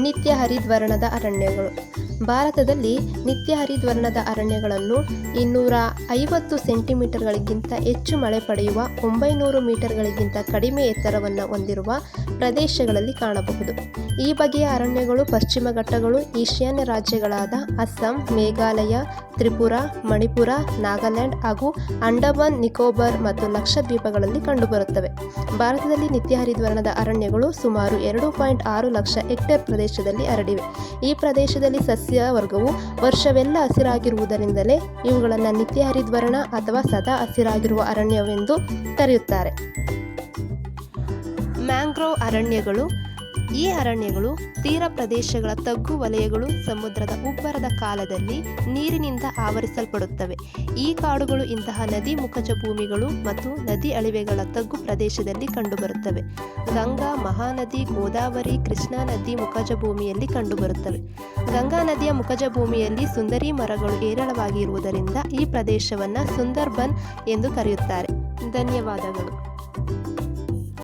ನಿತ್ಯ ಹರಿದ್ವರ್ಣದ ಅರಣ್ಯಗಳು. ಭಾರತದಲ್ಲಿ ನಿತ್ಯ ಹರಿದ್ವರ್ಣದ ಅರಣ್ಯಗಳನ್ನು ಇನ್ನೂರ ಐವತ್ತು ಸೆಂಟಿಮೀಟರ್ಗಳಿಗಿಂತ ಹೆಚ್ಚು ಮಳೆ ಪಡೆಯುವ ಒಂಬೈನೂರು ಮೀಟರ್ಗಳಿಗಿಂತ ಕಡಿಮೆ ಎತ್ತರವನ್ನು ಹೊಂದಿರುವ ಪ್ರದೇಶಗಳಲ್ಲಿ ಕಾಣಬಹುದು. ಈ ಬಗೆಯ ಅರಣ್ಯಗಳು ಪಶ್ಚಿಮ ಘಟ್ಟಗಳು ಈಶಾನ್ಯ ರಾಜ್ಯಗಳಾದ ಅಸ್ಸಾಂ, ಮೇಘಾಲಯ, ತ್ರಿಪುರ, ಮಣಿಪುರ, ನಾಗಾಲ್ಯಾಂಡ್ ಹಾಗೂ ಅಂಡಮಾನ್, ನಿಕೋಬಾರ್ ಮತ್ತು ಲಕ್ಷದ್ವೀಪಗಳಲ್ಲಿ ಕಂಡುಬರುತ್ತವೆ. ಭಾರತದಲ್ಲಿ ನಿತ್ಯ ಹರಿದ್ವರ್ಣದ ಅರಣ್ಯಗಳು ಸುಮಾರು ಎರಡು ಪಾಯಿಂಟ್ ಆರು ಲಕ್ಷ ಹೆಕ್ಟೇರ್ ಪ್ರದೇಶದಲ್ಲಿ ಹರಡಿವೆ. ಈ ಪ್ರದೇಶದಲ್ಲಿ ಸಸ್ಯ ವರ್ಗವು ವರ್ಷವೆಲ್ಲ ಹಸಿರಾಗಿರುವುದರಿಂದಲೇ ಇವುಗಳನ್ನು ನಿತ್ಯ ಹರಿದ್ವರ್ಣ ಅಥವಾ ಸದಾ ಹಸಿರಾಗಿರುವ ಅರಣ್ಯವೆಂದು ಕರೆಯುತ್ತಾರೆ. ಮ್ಯಾಂಗ್ರೋವ್ ಅರಣ್ಯಗಳು ಈ ಅರಣ್ಯಗಳು ತೀರ ಪ್ರದೇಶಗಳ ತಗ್ಗು ವಲಯಗಳು ಸಮುದ್ರದ ಉಬ್ಬರದ ಕಾಲದಲ್ಲಿ ನೀರಿನಿಂದ ಆವರಿಸಲ್ಪಡುತ್ತವೆ. ಈ ಕಾಡುಗಳು ಇಂತಹ ನದಿ ಮುಖಜ ಭೂಮಿಗಳು ಮತ್ತು ನದಿ ಅಳಿವೆಗಳ ತಗ್ಗು ಪ್ರದೇಶದಲ್ಲಿ ಕಂಡುಬರುತ್ತವೆ. ಗಂಗಾ ಮಹಾನದಿ, ಗೋದಾವರಿ, ಕೃಷ್ಣಾ ನದಿ ಮುಖಜ ಭೂಮಿಯಲ್ಲಿ ಕಂಡುಬರುತ್ತವೆ. ಗಂಗಾ ನದಿಯ ಮುಖಜ ಭೂಮಿಯಲ್ಲಿ ಸುಂದರಿ ಮರಗಳು ಹೇರಳವಾಗಿರುವುದರಿಂದ ಈ ಪ್ರದೇಶವನ್ನು ಸುಂದರ್ಬನ್ ಎಂದು ಕರೆಯುತ್ತಾರೆ. ಧನ್ಯವಾದಗಳು.